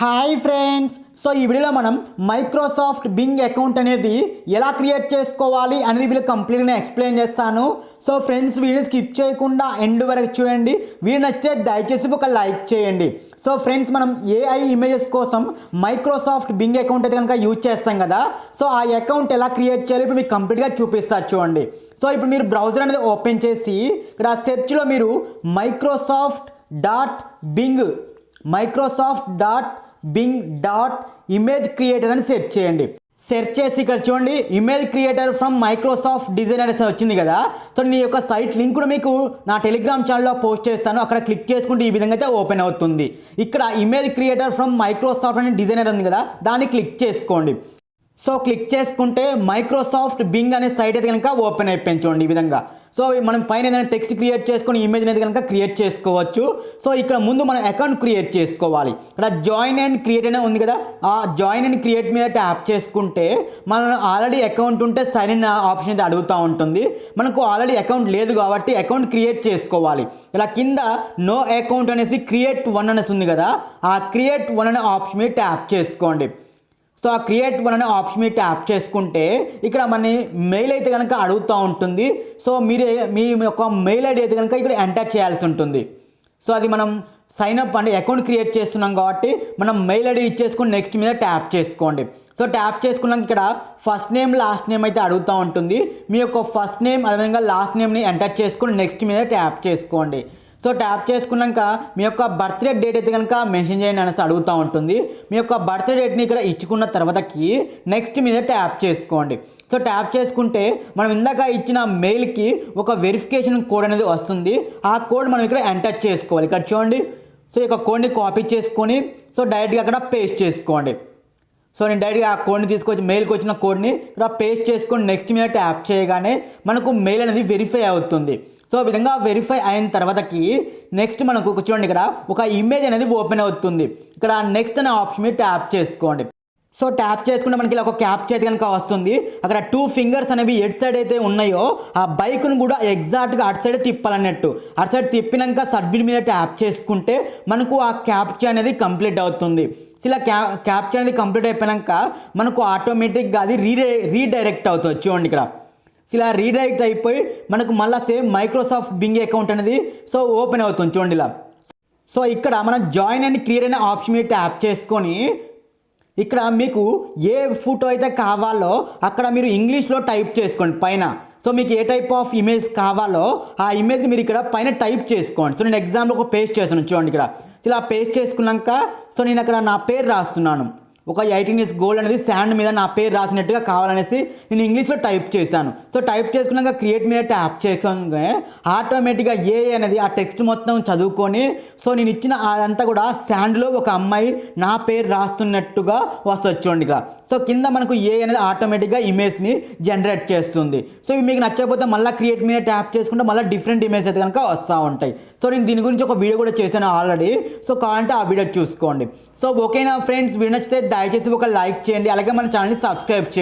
Hi friends so ఈ వీడియోలో మనం మైక్రోసాఫ్ట్ బింగ్ అకౌంట్ అనేది ఎలా క్రియేట్ చేసుకోవాలి అనేది వీళ్ళు కంప్లీట్గా ఎక్స్ప్లెయిన్ చేస్తాను. సో ఫ్రెండ్స్ వీడియో స్కిప్ చేయకుండా ఎండ్ వరకు చూడండి. వీడియో నచ్చితే దయచేసి ఒక లైక్ చేయండి. సో ఫ్రెండ్స్ మనం ఏఐ ఇమేజెస్ కోసం మైక్రోసాఫ్ట్ బింగ్ అకౌంట్ అయితే కనుక యూజ్ చేస్తాం కదా. సో ఆ అకౌంట్ ఎలా క్రియేట్ చేయాలి ఇప్పుడు మీకు కంప్లీట్గా చూపిస్తా చూడండి. సో ఇప్పుడు మీరు బ్రౌజర్ అనేది ఓపెన్ చేసి ఇక్కడ సెర్చ్లో మీరు Microsoft dot Bing Microsoft dot Bing dot image creator అని సెర్చ్ చేయండి. సెర్చ్ చేసి ఇక్కడ చూడండి image creator from Microsoft designer అని వచ్చింది కదా. సో నీ యొక్క సైట్ లింక్ కూడా మీకు నా టెలిగ్రామ్ ఛానల్లో పోస్ట్ చేస్తాను. అక్కడ క్లిక్ చేసుకుంటే ఈ విధంగా అయితే ఓపెన్ అవుతుంది. ఇక్కడ ఇమేజ్ క్రియేటర్ ఫ్రమ్ మైక్రోసాఫ్ట్ అనే డిజైనర్ ఉంది కదా దాన్ని క్లిక్ చేసుకోండి. సో క్లిక్ చేసుకుంటే మైక్రోసాఫ్ట్ బింగ్ అనే సైట్ అయితే కనుక ఓపెన్ అయిపోయింది చూడండి ఈ విధంగా. సో మనం పైన ఏదైనా టెక్స్ట్ క్రియేట్ చేసుకొని ఇమేజ్ అనేది కనుక క్రియేట్ చేసుకోవచ్చు. సో ఇక్కడ ముందు మనం అకౌంట్ క్రియేట్ చేసుకోవాలి. ఇక్కడ జాయిన్ అండ్ క్రియేట్ అనే ఉంది కదా. ఆ జాయిన్ అండ్ క్రియేట్ మీద ట్యాప్ చేసుకుంటే మనం ఆల్రెడీ అకౌంట్ ఉంటే సైన్ ఇన్ ఆప్షన్ అయితే అడుగుతూ ఉంటుంది. మనకు ఆల్రెడీ అకౌంట్ లేదు కాబట్టి అకౌంట్ క్రియేట్ చేసుకోవాలి. ఇలా కింద నో అకౌంట్ అనేసి క్రియేట్ వన్ అనేసి ఉంది కదా. ఆ క్రియేట్ వన్ అనే ఆప్షన్ మీద ట్యాప్ చేసుకోండి. సో ఆ క్రియేట్ వన్ అనే ఆప్షన్ మీరు ట్యాప్ చేసుకుంటే ఇక్కడ మన మెయిల్ అయితే కనుక అడుగుతూ ఉంటుంది. సో మీరు మీ యొక్క మెయిల్ ఐడి అయితే కనుక ఇక్కడ ఎంటర్ చేయాల్సి ఉంటుంది. సో అది మనం సైన్ అప్ అంటే అకౌంట్ క్రియేట్ చేస్తున్నాం కాబట్టి మనం మెయిల్ ఐడి ఇచ్చేసుకుని నెక్స్ట్ మీద ట్యాప్ చేసుకోండి. సో ట్యాప్ చేసుకున్నాక ఇక్కడ ఫస్ట్ నేమ్ లాస్ట్ నేమ్ అయితే అడుగుతూ ఉంటుంది. మీ యొక్క ఫస్ట్ నేమ్ అదేవిధంగా లాస్ట్ నేమ్ని ఎంటర్ చేసుకుని నెక్స్ట్ మీద ట్యాప్ చేసుకోండి. సో ట్యాప్ చేసుకున్నాక మీ యొక్క బర్త్డే డేట్ అయితే కనుక మెన్షన్ చేయండి అనేసి అడుగుతూ ఉంటుంది. మీ యొక్క బర్త్డే డేట్ని ఇక్కడ ఇచ్చుకున్న తర్వాతకి నెక్స్ట్ మీద ట్యాప్ చేసుకోండి. సో ట్యాప్ చేసుకుంటే మనం ఇందాక ఇచ్చిన మెయిల్కి ఒక వెరిఫికేషన్ కోడ్ అనేది వస్తుంది. ఆ కోడ్ మనం ఇక్కడ ఎంటర్ చేసుకోవాలి. ఇక్కడ చూడండి. సో ఈ యొక్క కోడ్ని కాపీ చేసుకొని సో డైరెక్ట్గా అక్కడ పేస్ట్ చేసుకోండి. సో నేను డైరెక్ట్గా ఆ కోడ్ని తీసుకొచ్చి మెయిల్కి వచ్చిన కోడ్ని ఇక్కడ పేస్ట్ చేసుకొని నెక్స్ట్ మీద ట్యాప్ చేయగానే మనకు మెయిల్ అనేది వెరిఫై అవుతుంది. సో ఆ విధంగా వెరిఫై అయిన తర్వాతకి నెక్స్ట్ మనకు చూడండి ఇక్కడ ఒక ఇమేజ్ అనేది ఓపెన్ అవుతుంది. ఇక్కడ నెక్స్ట్ అనే ఆప్షన్ మీద ట్యాప్ చేసుకోండి. సో ట్యాప్ చేసుకుంటే మనకి ఇలా ఒక క్యాప్ చేతి కనుక వస్తుంది. అక్కడ టూ ఫింగర్స్ అనేవి ఎడ్ సైడ్ అయితే ఉన్నాయో ఆ బైక్ను కూడా ఎగ్జాక్ట్గా అటు సైడ్ తిప్పాలన్నట్టు. అటు సైడ్ తిప్పినాక సబ్మిట్ మీద ట్యాప్ చేసుకుంటే మనకు ఆ క్యాప్చర్ అనేది కంప్లీట్ అవుతుంది. ఇలా క్యా క్యాప్చర్ అనేది కంప్లీట్ అయిపోయాక మనకు ఆటోమేటిక్గా అది రీ రీడైరెక్ట్ అవుతుంది. చూడండి ఇక్కడ. ఇలా రీడైరెక్ట్ అయిపోయి మనకు మళ్ళీ సేమ్ మైక్రోసాఫ్ట్ బింగ్ అకౌంట్ అనేది సో ఓపెన్ అవుతుంది చూడండి ఇలా. సో ఇక్కడ మనం జాయిన్ అండ్ క్లియర్ అనే ఆప్షన్ మీద ట్యాప్ చేసుకొని ఇక్కడ మీకు ఏ ఫోటో అయితే కావాలో అక్కడ మీరు ఇంగ్లీష్లో టైప్ చేసుకోండి పైన. సో మీకు ఏ టైప్ ఆఫ్ ఇమేజ్ కావాలో ఆ ఇమేజ్ని మీరు ఇక్కడ పైన టైప్ చేసుకోండి. సో నేను ఎగ్జాంపుల్ ఒక పేస్ట్ చేస్తున్నాను చూడండి ఇక్కడ. సో ఇలా పేస్ట్ చేసుకున్నాక సో నేను అక్కడ నా పేరు రాస్తున్నాను. ఒక ఎయిటీన్ ఇయర్స్ గోల్డ్ అనేది శాండ్ మీద నా పేరు రాసినట్టుగా కావాలనేసి నేను ఇంగ్లీష్లో టైప్ చేశాను. సో టైప్ చేసుకున్నాక క్రియేట్ మీద ట్యాప్ చేసుకోగానే ఆటోమేటిక్గా ఏ అనేది ఆ టెక్స్ట్ మొత్తం చదువుకొని సో నేను ఇచ్చిన అదంతా కూడా శాండ్లో ఒక అమ్మాయి నా పేరు రాస్తున్నట్టుగా వస్తుంది చూడండి ఇక్కడ. సో కింద మనకు ఏ అనేది ఆటోమేటిక్గా ఇమేజ్ని జనరేట్ చేస్తుంది. సో ఇవి మీకు నచ్చకపోతే మళ్ళీ క్రియేట్ మీద ట్యాప్ చేసుకుంటే మళ్ళీ డిఫరెంట్ ఇమేజ్ అయితే కనుక వస్తూ ఉంటాయి. సో నేను దీని గురించి ఒక వీడియో కూడా చేశాను ఆల్రెడీ సో కావాలంటే ఆ వీడియో చూసుకోండి. సో ఓకేనా ఫ్రెండ్స్ వీడియో నచ్చితే దయచేసి ఒక లైక్ చేయండి అలాగే మన ఛానల్ని సబ్స్క్రైబ్ చేయండి.